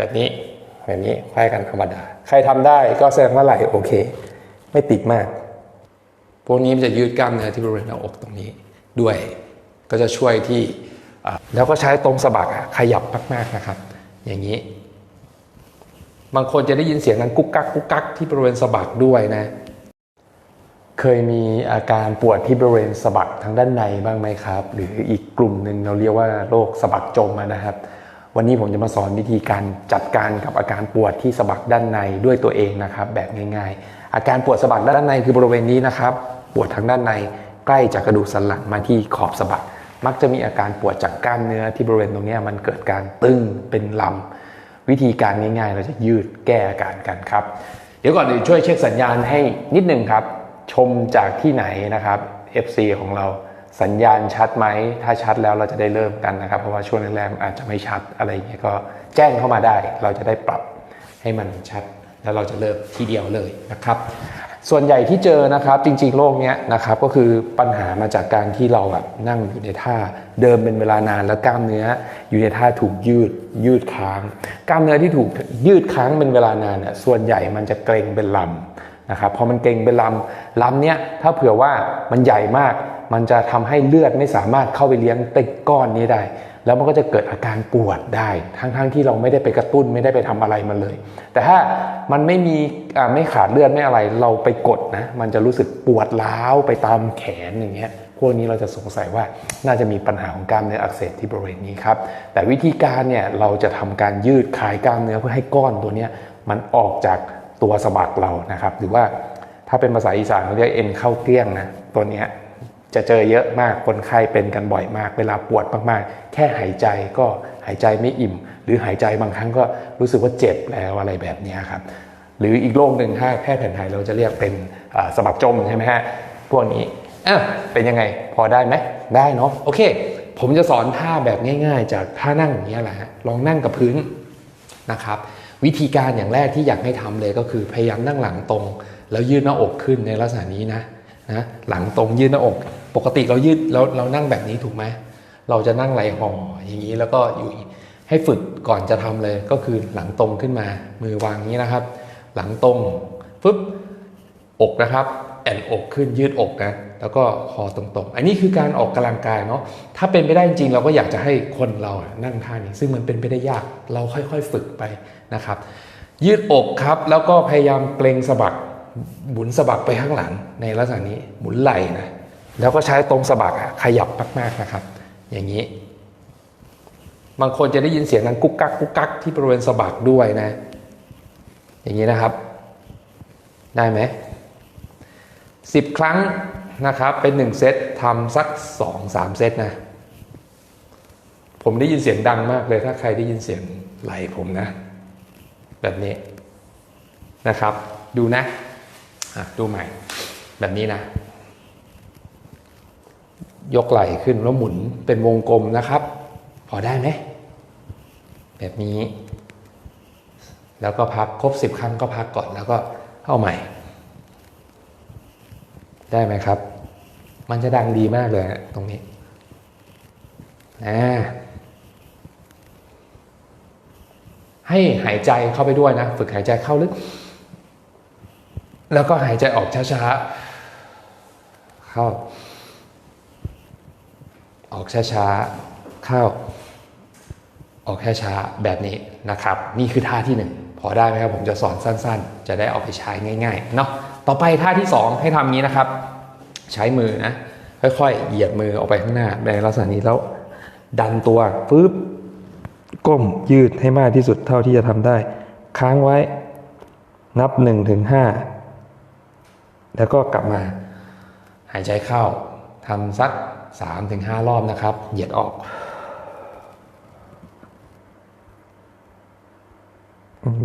แบบนี้แบบนี้ไขว้กันธรรมดา ใครทำได้ก็แสดงว่าไหลโอเค ไม่ติดมาก พวกนี้มันจะยืดกล้ามเนื้อที่บริเวณหน้าอกตรงนี้ด้วย ก็จะช่วยที่อ่าแล้วก็ใช้ตรงสะบักอะขยับมากๆนะครับ อย่างนี้ บางคนจะได้ยินเสียงนั้นกุ๊กกักกุ๊กกักที่บริเวณสะบักด้วยนะ เคยมีอาการปวดที่บริเวณสะบักทางด้านในบ้างไหมครับ หรืออีกกลุ่มหนึ่งเราเรียกว่าโรคสะบักจมอะนะครับ วันนี้ผมจะมาสอนวิธีการจัดการกับอาการปวดที่สะบักด้านในด้วยตัวเองนะครับ แบบง่ายๆ อาการปวดสะบักด้านในคือบริเวณนี้นะครับปวดทางด้านในใกล้จากกระดูกสันหลังมาที่ขอบสะบักมักจะมีอาการปวดจากกล้ามเนื้อที่บริเวณตรงนี้มันเกิดการตึงเป็นลำวิธีการง่ายๆ เราจะยืดแก้อาการกันครับ เดี๋ยวก่อนอื่นช่วยเช็คสัญญาณให้นิดนึงครับ ชมจากที่ไหนนะครับ FC ของเรา สัญญาณชัดไหม ถ้าชัดแล้วเราจะได้เริ่มกันนะครับ เพราะว่าช่วงแรกๆอาจจะไม่ชัดอะไรอย่างเงี้ยก็แจ้งเข้ามาได้ เราจะได้ปรับให้มันชัด แล้วเราจะเริ่มทีเดียวเลยนะครับ ส่วนใหญ่ที่เจอนะครับจริงๆโรคเนี้ยนะครับก็คือปัญหามาจากการที่เราแบบนั่งอยู่ในท่าเดิมเป็นเวลานานแล้วกล้ามเนื้ออยู่ในท่าถูกยืดยืดค้าง กล้ามเนื้อที่ถูกยืดค้างเป็นเวลานานเนี่ยส่วนใหญ่มันจะเกร็งเป็นลำนะครับพอมันเกร็งเป็นลำลำเนี้ยถ้าเผื่อว่ามันใหญ่มาก มันจะทำให้เลือดไม่สามารถเข้าไปเลี้ยงติดก้อนนี้ได้ แล้วมันก็จะเกิดอาการปวดได้ ทั้งๆที่เราไม่ได้ไปกระตุ้นไม่ได้ไปทำอะไรมันเลย แต่ถ้ามันไม่มีไม่ขาดเลือดไม่อะไร เราไปกดนะ มันจะรู้สึกปวดร้าวไปตามแขนอย่างเงี้ยพวกนี้เราจะสงสัยว่าน่าจะมีปัญหาของกล้ามเนื้ออักเสบที่บริเวณนี้ครับ แต่วิธีการเนี่ยเราจะทำการยืดคลายกล้ามเนื้อเพื่อให้ก้อนตัวเนี้ยมันออกจากตัวสะบักเรานะครับ หรือว่าถ้าเป็นภาษาอีสานเขาเรียกเอ็นเข้าเตี้ยงนะตัวเนี้ย จะเจอเยอะมากคนไข้เป็นกันบ่อยมาก เวลาปวดมากๆ แค่หายใจก็หายใจไม่อิ่ม หรือหายใจบางครั้งก็รู้สึกว่าเจ็บแล้วอะไรแบบนี้ครับหรืออีกโรคหนึ่งถ้าแพทย์แผนไทยเราจะเรียกเป็นสะบักจมใช่ไหมฮะพวกนี้อะเป็นยังไงพอได้ไหมได้เนาะโอเค ผมจะสอนท่าแบบง่าย ๆ จากท่านั่งอย่างเงี้ยแหละฮะลองนั่งกับพื้นนะครับ วิธีการอย่างแรกที่อยากให้ทำเลยก็คือพยายามนั่งหลังตรง แล้วยืดหน้าอกขึ้นในลักษณะนี้นะนะหลังตรงยืดหน้าอก ปกติเรายืดเราเรานั่งแบบนี้ถูกไหมเราจะนั่งไหลห่ออย่างนี้แล้วก็อยู่ให้ฝึกก่อนจะทำเลยก็คือหลังตรงขึ้นมา มือวางนี้นะครับ หลังตรงฟึบอกนะครับ แอนอกขึ้นยืดอกนะแล้วก็คอตรงๆ อันนี้คือการออกกำลังกายเนาะถ้าเป็นไปได้จริงเราก็อยากจะให้คนเรานั่งท่านี้ ซึ่งมันเป็นไปได้ยากเราค่อยๆฝึกไปนะครับ ยืดอกครับ แล้วก็พยายามเกรงสะบักหมุนสะบักไปข้างหลังในลักษณะนี้หมุนไหล่นะ แล้วก็ใช้ตรงสะบักขยับมากๆนะครับ อย่างนี้ บางคนจะได้ยินเสียงนั้นกุ๊กกักกุ๊กกักที่บริเวณสะบักด้วยนะ อย่างนี้นะครับ ได้ไหมสิบครั้งนะครับเป็นหนึ่งเซตทำสักสองสามเซตนะผมได้ยินเสียงดังมากเลยถ้าใครได้ยินเสียงไหลผมนะ แบบนี้นะครับ ดูนะะดูใหม่ แบบนี้นะ ยกไหล่ขึ้นแล้วหมุนเป็นวงกลมนะครับ พอได้ไหม แบบนี้ แล้วก็พักครบสิบครั้งก็พักก่อนแล้วก็เข้าใหม่ ได้ไหมครับ มันจะดังดีมากเลยตรงนี้นะให้หายใจเข้าไปด้วยนะ ฝึกหายใจเข้าลึก แล้วก็หายใจออกช้าๆ เข้า ออกช้าๆเข้า ออกช้าๆแบบนี้นะครับ นี่คือท่าที่หนึ่งพอได้ไหมครับผมจะสอนสั้นๆ จะได้เอาไปใช้ง่ายๆเนาะต่อไปท่าที่สองให้ทำงี้นะครับ ใช้มือนะค่อยๆเหยียดมือออกไปข้างหน้าในลักษณะนี้แล้วดันตัวปึ๊บก้มยืดให้มากที่สุดเท่าที่จะทำได้ ค้างไว้นับหนึ่งถึงห้าแล้วก็กลับมา หายใจเข้าทำสัก สามถึงห้ารอบนะครับ เหยียดออก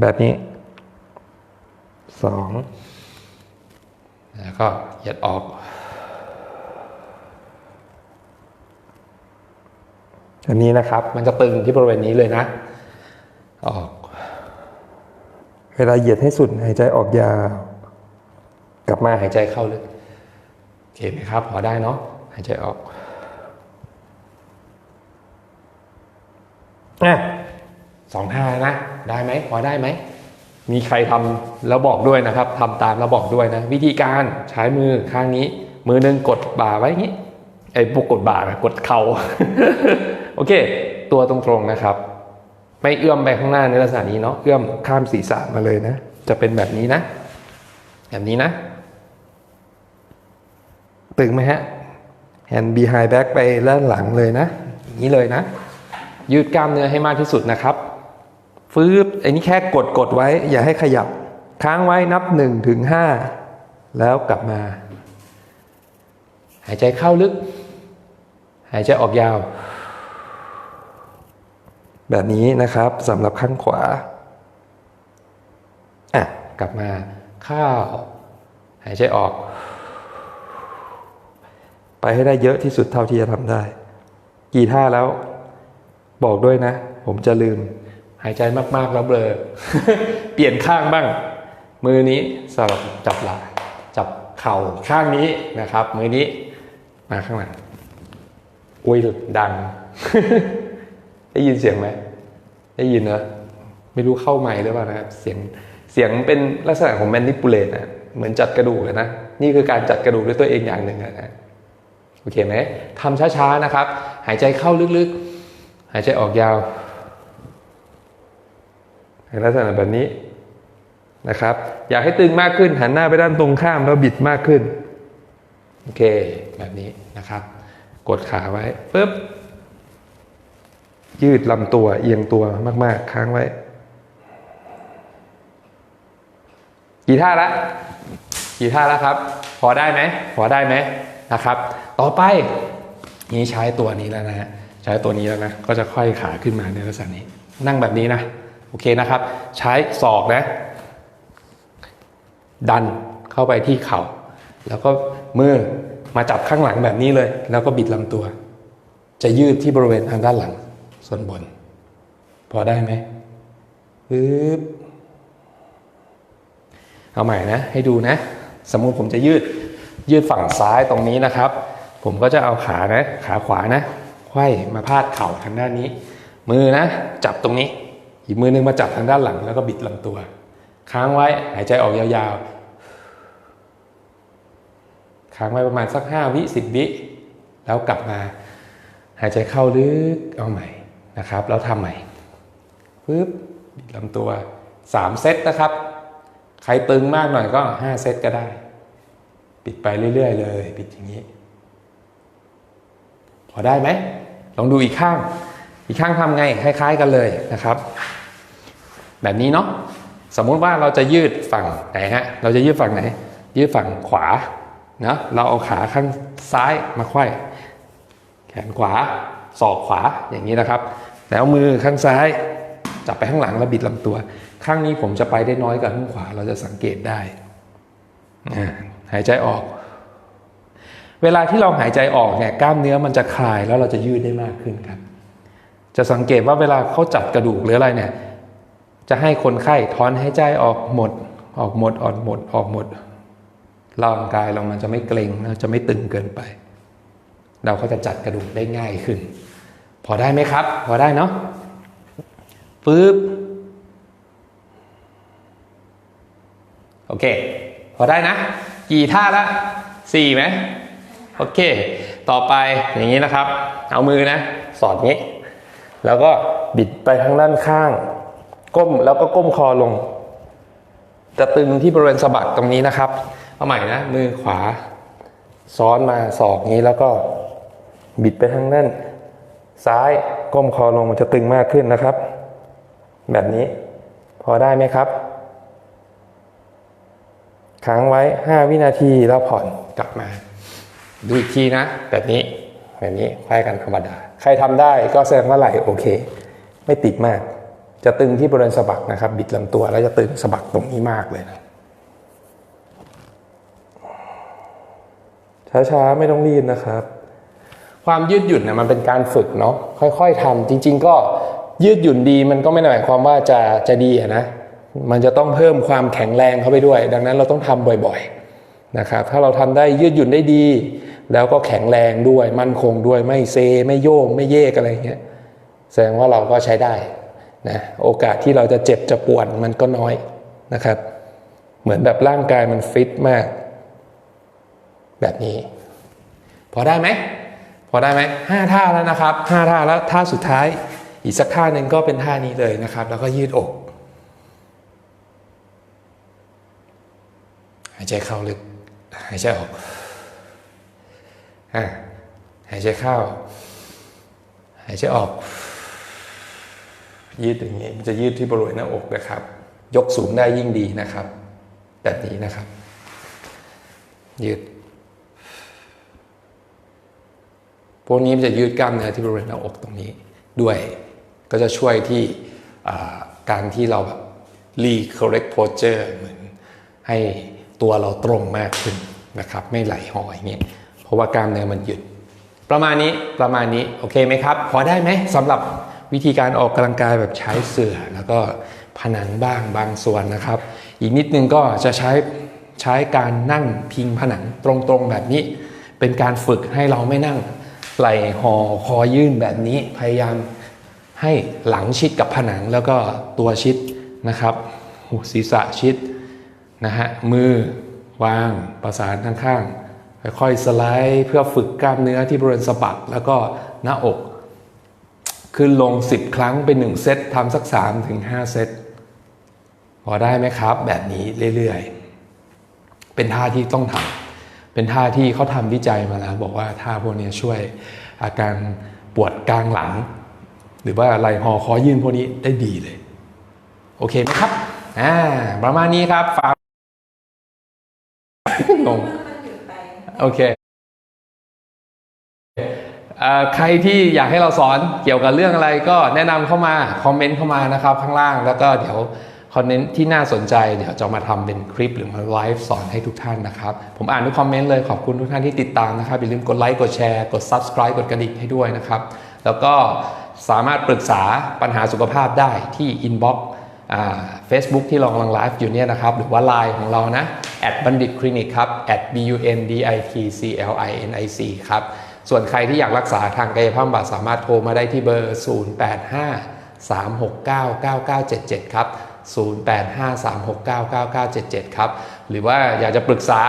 แบบนี้สองแล้วก็เหยียดออก อันนี้นะครับมันจะตึงที่บริเวณนี้เลยนะ ออก เวลาเหยียดให้สุดหายใจออกยาว กลับมาหายใจเข้าลึกโอเคไหมครับ พอได้เนาะ หายใจออกอะสองท่านะ ได้ไหมพอได้ไหม มีใครทำแล้วบอกด้วยนะครับทำตามแล้วบอกด้วยนะ วิธีการใช้มือข้างนี้ มือหนึ่งกดบ่าไว้อย่างนี้ไอ้พวกกดบ่านะกดเข่าโอเค ตัวตรงๆนะครับ ไม่เอื้อมไปข้างหน้าในลักษณะนี้เนาะเอื้อมข้ามศีรษะมาเลยนะ จะเป็นแบบนี้นะ แบบนี้นะ ตึงไหมฮะ and behind back ไปด้านหลังเลยนะอย่างนี้เลยนะ ยืดกล้ามเนื้อให้มากที่สุดนะครับฟืบอันนี้แค่กดกดไว้ อย่าให้ขยับ ค้างไว้นับ1นถึงหแล้วกลับมา หายใจเข้าลึก หายใจออกยาว แบบนี้นะครับสำหรับข้างขวาอะกลับมาเข้าหายใจออก ไปให้ได้เยอะที่สุดเท่าที่จะทำได้ กี่ท่าแล้ว บอกด้วยนะ ผมจะลืม หายใจมากๆแล้วเบลอ เปลี่ยนข้างบ้าง มือนี้สลับจับหล่จับเข่าข้างนี้นะครับ มือนี้มาข้างหลังอุ้ยดัง ได้ยินเสียงไหมได้ยินเนอะไม่รู้เข้าใหม่หรือเปล่านะครับเสียงเสียงเป็นลักษณะของแมนนิปูเลตนะเหมือนจัดกระดูกนะนี่คือการจัดกระดูกด้วยตัวเองอย่างหนึ่งอะนะ โอเคไหมทำช้าๆนะครับ หายใจเข้าลึกๆ หายใจออกยาวในลักษณะแบบนี้นะครับ อยากให้ตึงมากขึ้นหันหน้าไปด้านตรงข้ามแล้วบิดมากขึ้นโอเคแบบนี้นะครับ กดขาไว้ปุ๊บยืดลำตัวเอียงตัวมากๆ ค้างไว้ กี่ท่าละกี่ท่าล้วครับ พอได้ไหมพอได้ไหม นะครับ ต่อไปนี้ใช้ตัวนี้แล้วนะฮะใช้ตัวนี้แล้วนะก็จะค่อยขาขึ้นมาในลักษณะนี้ นั่งแบบนี้นะโอเคนะครับ ใช้ศอกนะ ดันเข้าไปที่เข่าแล้วก็มือมาจับข้างหลังแบบนี้เลย แล้วก็บิดลำตัว จะยืดที่บริเวณทางด้านหลัง ส่วนบน พอได้ไหมปึ๊บเอาใหม่นะ ให้ดูนะ สมมุติผมจะยืด ยืดฝั่งซ้ายตรงนี้นะครับ ผมก็จะเอาขานะ ขาขวานะไขว้มาพาดเข่าทางด้านนี้ มือนะ จับตรงนี้ อีกมือนึงมาจับทางด้านหลัง แล้วก็บิดลำตัว ค้างไว้หายใจออกยาวๆ ค้างไว้ประมาณสักห้าวิสิบวิ แล้วกลับมา หายใจเข้าลึกเอาใหม่นะครับ แล้วทำใหม่ปึ๊บบิดลำตัวสามเซตนะครับ ใครตึงมากหน่อยก็ 5 เซตก็ได้ ปิดไปเรื่อย ๆ เลย ปิดอย่างนี้ พอได้ไหมลองดูอีกข้าง อีกข้างทำไงคล้าย ๆ กันเลยนะครับ แบบนี้เนาะสมมุติว่าเราจะยืดฝั่งไหนฮะเราจะยืดฝั่งไหน ยืดฝั่งขวาเนาะเราเอาขาข้างซ้ายมาไขว้แขนขวาศอกขวาอย่างนี้นะครับ แล้วมือข้างซ้ายจับไปข้างหลังแล้วบิดลำตัว ข้างนี้ผมจะไปได้น้อยกว่าข้างขวาเราจะสังเกตได้ หายใจออก เวลาที่เราหายใจออกเนี่ยกล้ามเนื้อมันจะคลายแล้วเราจะยืดได้มากขึ้นครับ จะสังเกตว่าเวลาเขาจับกระดูกหรืออะไรเนี่ย จะให้คนไข้ถอนหายใจออกหมด ออกหมดออกหมดออกหมดร่างกายเรามันจะไม่เกร็งนะจะไม่ตึงเกินไป เราก็จะจัดกระดูกได้ง่ายขึ้น พอได้ไหมครับ พอได้เนาะปึ๊บโอเค พอได้นะ กี่ท่าละสี่ไหมโอเค ต่อไปอย่างนี้นะครับ เอามือนะ สอดนี้ แล้วก็บิดไปทางด้านข้าง ก้มแล้วก็ก้มคอลง จะตึงที่บริเวณสะบักตรงนี้นะครับ เอาใหม่นะ มือขวา ซ้อนมาศอกนี้แล้วก็บิดไปทางด้านซ้ายก้มคอลงมันจะตึงมากขึ้นนะครับ แบบนี้พอได้ไหมครับ ค้างไว้ 5 วินาทีแล้วผ่อนกลับมา ดูอีกทีนะ แบบนี้แบบนี้ไขว้กันธรรมดา ใครทำได้ก็แสดงว่าไหลโอเค ไม่ติดมาก จะตึงที่บริเวณสะบักนะครับ บิดลำตัวแล้วจะตึงสะบักตรงนี้มากเลยนะช้าๆไม่ต้องรีบนะครับ ความยืดหยุ่นเนี่ยมันเป็นการฝึกเนาะค่อย ๆทำจริง ๆ ก็ยืดหยุ่นดีมันก็ไม่ได้หมายความว่าจะจะดีะนะ มันจะต้องเพิ่มความแข็งแรงเข้าไปด้วย ดังนั้นเราต้องทำบ่อยๆนะครับถ้าเราทำได้ยืดหยุ่นได้ดี แล้วก็แข็งแรงด้วยมั่นคงด้วยไม่เซ ไม่โยงไม่เยกอะไรเงี้ยแสดงว่าเราก็ใช้ได้นะโอกาสที่เราจะเจ็บจะปวดมันก็น้อยนะครับ เหมือนแบบร่างกายมันฟิตมาก แบบนี้ พอได้ไหมพอได้ไหมห้าท่าแล้วนะครับห้าท่าแล้วท่าสุดท้าย อีกสักท่าหนึ่งก็เป็นท่านี้เลยนะครับ แล้วก็ยืดอกายใจเข้าลึก หายใจออกอะหายใจเข้า หายใจออก ยืดอย่างนี้มันจะยืดที่บริเวณหน้าอกนะครับ ยกสูงได้ยิ่งดีนะครับ แบบนี้นะครับ ยืด พวกนี้มันจะยืดกล้ามเนื้อที่บริเวณหน้าอกตรงนี้ด้วย ก็จะช่วยที่การที่เราแบบ re correct posture เหมือนให้ ตัวเราตรงมากขึ้นนะครับ ไม่ไหลห่ออย่างเงี้ยเพราะว่ากล้ามเนื้อมันหยุด ประมาณนี้ประมาณนี้โอเคไหมครับ พอได้ไหมสำหรับวิธีการออกกำลังกายแบบใช้เสื่อแล้วก็ผนังบ้างบางส่วนนะครับ อีกนิดนึงก็จะใช้ใช้การนั่งพิงผนังตรงๆแบบนี้ เป็นการฝึกให้เราไม่นั่งไหลห่อคอยื่นแบบนี้พยายามให้หลังชิดกับผนังแล้วก็ตัวชิดนะครับหูศีรษะชิด นะฮะมือวางประสานข้างๆค่อยๆสไลด์เพื่อฝึกกล้ามเนื้อที่บริเวณสะบักแล้วก็หน้าอก ขึ้นลง 10 ครั้งเป็น 1 เซตทำสัก 3 ถึง 5 เซตพอได้ไหมครับ แบบนี้เรื่อยๆ เป็นท่าที่ต้องทำเป็นท่าที่เขาทำวิจัยมาแล้ว บอกว่าท่าพวกนี้ช่วยอาการปวดกลางหลัง หรือว่าไหล่หอคอยื่นพวกนี้ได้ดีเลย โอเคไหมครับอ่าประมาณนี้ครับฝาก งง มันหยุดไป โอเคใครที่อยากให้เราสอนเกี่ยวกับเรื่องอะไรก็แนะนำเข้ามา คอมเมนต์เข้ามานะครับข้างล่างแล้วก็เดี๋ยวคอนเทนต์ที่น่าสนใจเดี๋ยวจะมาทำเป็นคลิปหรือมาไลฟ์สอนให้ทุกท่านนะครับ ผมอ่านทุกคอมเมนต์เลยขอบคุณทุกท่านที่ติดตามนะครับ อย่าลืมกดไลค์กดแชร์กด Subscribe กดกระดิ่งให้ด้วยนะครับ แล้วก็สามารถปรึกษาปัญหาสุขภาพได้ที่ inbox เฟซบุ๊กที่เรากำลังไลฟ์อยู่เนี่ยนะครับ หรือว่า Line ของเรานะ บัณฑิตคลินิกครับ b u n d i t c l i n i c ครับ ส่วนใครที่อยากรักษาทางกายภาพบำบัดสามารถโทรมาได้ที่เบอร์ 085 369 9977 ครับ 085 369 9977 ครับ หรือว่าอยากจะปรึกษา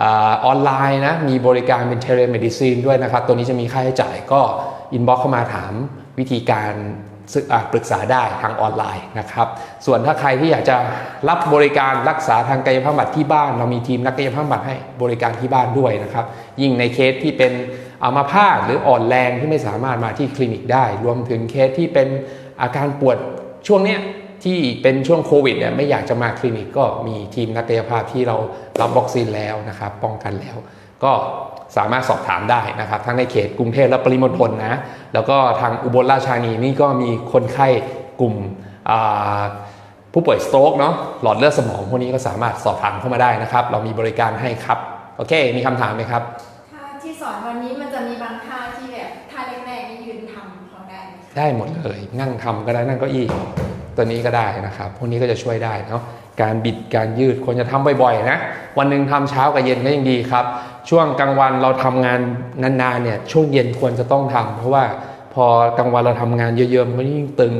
อออนไลน์นะ มีบริการเป็นเทเลเมดิซีนด้วยนะครับ ตัวนี้จะมีค่าใช้จ่ายก็อินบ็อกเข้ามาถามวิธีการ ปรึกษาได้ทางออนไลน์นะครับ ส่วนถ้าใครที่อยากจะรับบริการรักษาทางกายภาพบำบัดที่บ้าน เรามีทีมนักกายภาพบำบัดให้บริการที่บ้านด้วยนะครับ ยิ่งในเคสที่เป็นอัมาพาตหรืออ่อนแรงที่ไม่สามารถมาที่คลินิกได้ รวมถึงเคสที่เป็นอาการปวดช่วงเนี้ยที่เป็นช่วงโควิดเนี่ยไม่อยากจะมาคลินิกก็มีทีมนักกายภาพที่เรารับวัคซีนแล้วนะครับ ป้องกันแล้ว ก็สามารถสอบถามได้นะครับทั้งในเขตกรุงเทพและปริมณฑลนะแล้วก็ทางอุบลราชธานีนี่ก็มีคนไข้กลุ่มอ่าผู้ป่วยสโตรกเนาะหลอดเลือดสมองพวกนี้ก็สามารถสอบถามเข้ามาได้นะครับ เรามีบริการให้ครับ โอเค มีคำถามไหมครับท่าที่สอนวันนี้มันจะมีบางท่าที่แบบท่าแรกๆนี่ยืนทำพอได้ไหมได้หมดเลยนั่งทำก็ได้นั่งเก้าอี้ตัวนี้ก็ได้นะครับ พวกนี้ก็จะช่วยได้เนาะ การบิดการยืดควรจะทำบ่อยๆนะวันหนึ่งทำเช้ากับเย็นก็ยังดีครับ ช่วงกลางวันเราทำงานนานๆเนี่ยช่วงเย็นควรจะต้องทำเพราะว่าพอกลางวันเราทำงานเยอะๆมันยิ่งตึง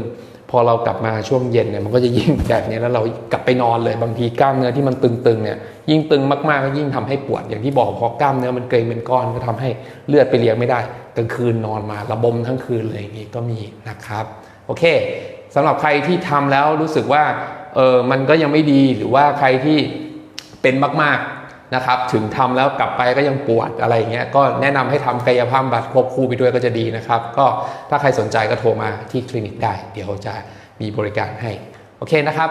พอเรากลับมาช่วงเย็นเนี่ยมันก็จะยิ่งแบบนี้แล้วเรากลับไปนอนเลยบางทีกล้ามเนื้อที่มันตึงๆเนี่ยยิ่งตึงมากๆก็ยิ่งทำให้ปวดอย่างที่บอกพอกล้ามเนื้อมันเกร็งเป็นก้อนก็ทำให้เลือดไปเลี้ยงไม่ได้กลางคืนนอนมาระบมทั้งคืนเลยอย่างนี้ก็มีนะครับ โอเคสำหรับใครที่ทำแล้วรู้สึกว่า เออมันก็ยังไม่ดีหรือว่าใครที่เป็นมากๆนะครับ ถึงทำแล้วกลับไปก็ยังปวดอะไรเงี้ยก็แนะนำให้ทำกายภาพบัตรควบคู่ไปด้วยก็จะดีนะครับ ก็ถ้าใครสนใจก็โทรมาที่คลินิกได้ เดี๋ยวจะมีบริการให้ โอเคนะครับ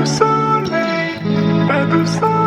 du soleil, pas de soleil.